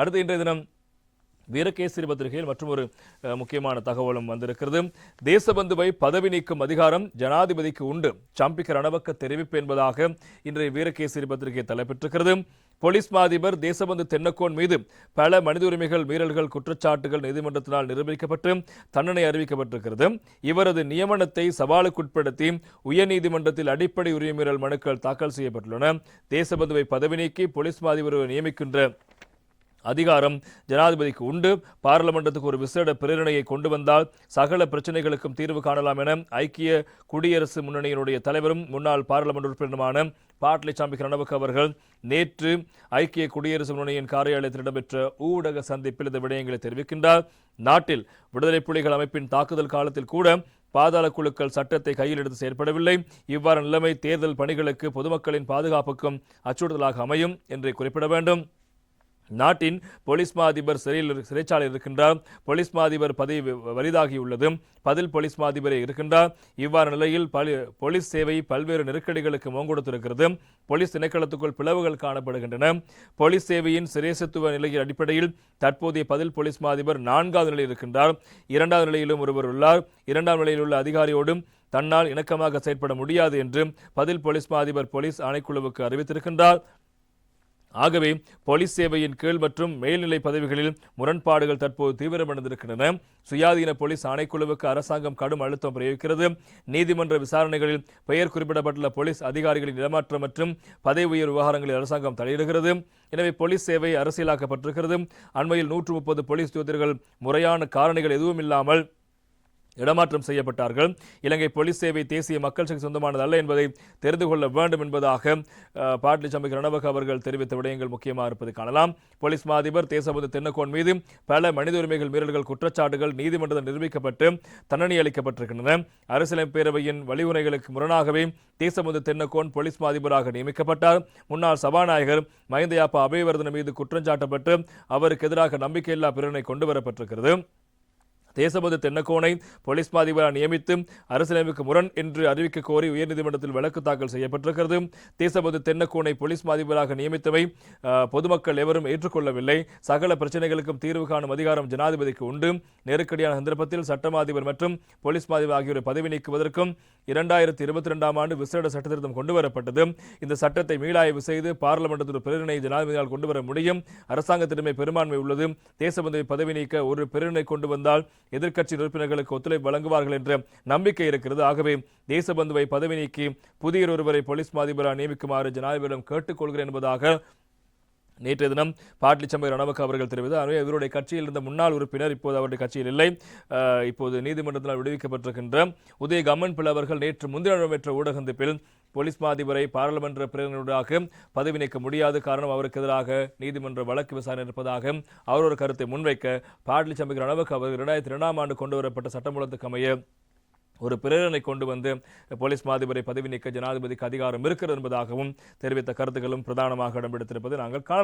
அடுத்து இன்றைய தினம் வீரகேசரி பத்திரிகையில் மற்றும் ஒரு முக்கியமான தகவலும் வந்திருக்கிறது. தேசபந்துவை பதவி நீக்கும் அதிகாரம் ஜனாதிபதிக்கு உண்டு. சம்பிக்க ரணவக்க தெரிவிப்பு என்பதாக இன்றைய வீரகேசரி பத்திரிகை தலைப்பெற்றிருக்கிறது போலீஸ் மாதிபர் தேசபந்து தென்னக்கோன் மீது பல மனித உரிமைகள் மீறல்கள் குற்றச்சாட்டுகள் நீதிமன்றத்தினால் நிரூபிக்கப்பட்டு தண்டனை அறிவிக்கப்பட்டிருக்கிறது. இவரது நியமனத்தை சவாலுக்குட்படுத்தி உயர்நீதிமன்றத்தில் அடிப்படை உரிமை மீறல் மனுக்கள் தாக்கல் செய்யப்பட்டுள்ளன. தேசபந்துவை பதவி நீக்கி போலீஸ் மாதிபர் நியமிக்கின்ற அதிகாரம் ஜனாதிபதிக்கு உண்டு. பாராளுமன்றத்துக்கு ஒரு விசேட பிரேரணையை கொண்டு வந்தால் சகல பிரச்சனைகளுக்கும் தீர்வு காணலாம் என ஐக்கிய குடியரசு முன்னணியினுடைய தலைவரும் முன்னாள் பாராளுமன்ற உறுப்பினருமான பாட்லி சாம்பி அவர்கள் நேற்று ஐக்கிய குடியரசு முன்னணியின் காரியாலயத்தில் இடம்பெற்ற ஊடக சந்திப்பில் இந்த விடயங்களை தெரிவிக்கின்றார். நாட்டில் விடுதலை புலிகள் அமைப்பின் தாக்குதல் காலத்தில் கூட பாதாள குழுக்கள் சட்டத்தை கையில் எடுத்து செயற்படவில்லை. இவ்வாறு நிலைமை தேர்தல் பணிகளுக்கு பொதுமக்களின் பாதுகாப்புக்கும் அச்சுறுத்தலாக அமையும் என்று குறிப்பிட வேண்டும். நாட்டின் போலீஸ் மா அதிபர் சிறையில் சிறைச்சாலையில் இருக்கின்றார். போலீஸ் மா அதிபர் பதவி வலிதாகியுள்ளது பதில் போலீஸ் மா அதிபரே இருக்கின்றார். இவ்வாறு நிலையில் போலீஸ் சேவை பல்வேறு நெருக்கடிகளுக்கு முகங்கொடுத்திருக்கிறது. போலீஸ் திணைக்களத்துக்குள் பிளவுகள் காணப்படுகின்றன. போலீஸ் சேவையின் சிரேசத்துவ நிலையின் அடிப்படையில் தற்போதைய பதில் போலீஸ் மா அதிபர் நான்காவது நிலையில் இருக்கின்றார். இரண்டாவது நிலையிலும் ஒருவர் உள்ளார். இரண்டாம் நிலையில் உள்ள அதிகாரியோடும் தன்னால் இணக்கமாக செயற்பட முடியாது என்று பதில் போலீஸ் மா அதிபர் போலீஸ் ஆணைக்குழுவுக்கு அறிவித்திருக்கின்றார். ஆகவே போலீஸ் சேவையின் கீழ் மற்றும் மேல்நிலை பதவிகளில் முரண்பாடுகள் தற்போது தீவிரமடைந்திருக்கின்றன. சுயாதீன போலீஸ் ஆணைக்குழுவுக்கு அரசாங்கம் கடும் அழுத்தம் பிரயோகிக்கிறது. நீதிமன்ற விசாரணைகளில் பெயர் குறிப்பிடப்பட்டுள்ள போலீஸ் அதிகாரிகளின் இடமாற்றம் மற்றும் பதவி உயர் விவகாரங்களில் அரசாங்கம் தலையிடுகிறது எனவே போலீஸ் சேவை அரசியலாக்கப்பட்டிருக்கிறது. அண்மையில் நூற்று முப்பது போலீஸ் ஜோதிடர்கள் முறையான காரணிகள் எதுவும் இல்லாமல் இடமாற்றம் செய்யப்பட்டார்கள். இலங்கை போலீஸ் சேவை தேசிய மக்கள் சக்தி சொந்தமானது அல்ல என்பதை தெரிந்து கொள்ள வேண்டும் என்பதாக பாட்லி சம்பிக்க ரணவக அவர்கள் தெரிவித்த விடயங்கள் முக்கியமாக இருப்பது காணலாம். போலீஸ் மா அதிபர் தேசபந்து தென்னக்கோன் மீது பல மனித உரிமைகள் மீறல்கள் குற்றச்சாட்டுகள் நீதிமன்றத்தில் நிரூபிக்கப்பட்டு தண்டனை அளிக்கப்பட்டிருக்கின்றன. அரசியலமைப்பு பேரவையின் வழிமுறைகளுக்கு முரணாகவே தேசபந்து தென்னக்கோன் போலீஸ் மா அதிபராக நியமிக்கப்பட்டார். முன்னாள் சபாநாயகர் மஹிந்தயாப்பா அபயவர்தன மீது குற்றஞ்சாட்டப்பட்டு அவருக்கு எதிராக நம்பிக்கையில்லா பிரேரணை கொண்டு வரப்பட்டிருக்கிறது. தேசபந்து தென்னக்கோனை போலீஸ் மாதிபராக நியமித்து அரசியலமைப்புக்கு முரண் என்று அறிவிக்க கோரி உயர்நீதிமன்றத்தில் வழக்கு தாக்கல் செய்யப்பட்டிருக்கிறது. தேசபந்து தென்னக்கோனை போலீஸ் மாதிபராக நியமித்தவை பொதுமக்கள் எவரும் ஏற்றுக்கொள்ளவில்லை. சகல பிரச்சனைகளுக்கும் தீர்வு காணும் அதிகாரம் ஜனாதிபதிக்கு உண்டு. நெருக்கடியான சந்தர்ப்பத்தில் சட்டமாதிபர் மற்றும் போலீஸ் மாதிபர் ஆகியோரை பதவி நீக்குவதற்கும் இரண்டாயிரத்தி இருபத்தி ரெண்டாம் ஆண்டு விசேட சட்டத்திருத்தம் கொண்டு வரப்பட்டது இந்த சட்டத்தை மீளாய்வு செய்து பாராளுமன்றத்தில் ஒரு பிரேரணை ஜனாதிபதியால் கொண்டு வர முடியும். அரசாங்கத்திடமே பெரும்பான்மை உள்ளது. தேசபந்துவை பதவி நீக்க ஒரு பிரேரணை கொண்டு வந்தால் எதிர்க்கட்சி உறுப்பினர்களுக்கு ஒத்துழைப்பு வழங்குவார்கள் என்ற நம்பிக்கை இருக்கிறது. ஆகவே தேசபந்துவை பதவி நீக்கி புதிய ஒருவரை போலீஸ் மாதிபராக நியமிக்குமாறு ஜனாதிபதியிடம் கேட்டுக்கொள்கிறேன் என்பதாக நேற்றைய தினம் பாட்லிச்சம்பை ரணவக்க அவர்கள் தெரிவித்தார். எனவே இவருடைய கட்சியில் இருந்த முன்னாள் உறுப்பினர் இப்போது அவருடைய கட்சியில் இல்லை. இப்போது நீதிமன்றத்தினால் விடுவிக்கப்பட்டிருக்கின்ற உதய கம்மன் பிள்ளை அவர்கள் நேற்று முந்தினம் பெற்ற ஊடக சந்திப்பில் போலீஸ் மாதிபரை பாராளுமன்ற பிரதிநிதியாக பதவி நீக்க முடியாது. காரணம் அவருக்கு எதிராக நீதிமன்ற வழக்கு விசாரணை இருப்பதாக அவர் ஒரு கருத்தை முன்வைக்க பாட்லிச்சம்பை ரணவக்க அவர் இரண்டாயிரத்தி இரண்டாம் ஆண்டு கொண்டு வரப்பட்ட சட்டமூலத்துக்கு அமைய ஒரு பிரேரணை கொண்டு வந்து போலீஸ் மாதிபரை பதவி நீக்க ஜனாதிபதிக்கு அதிகாரம் இருக்கிறது என்பதாகவும் தெரிவித்த கருத்துக்களும் பிரதானமாக இடம்பெடுத்திருப்பதை நாங்கள் காணலாம்.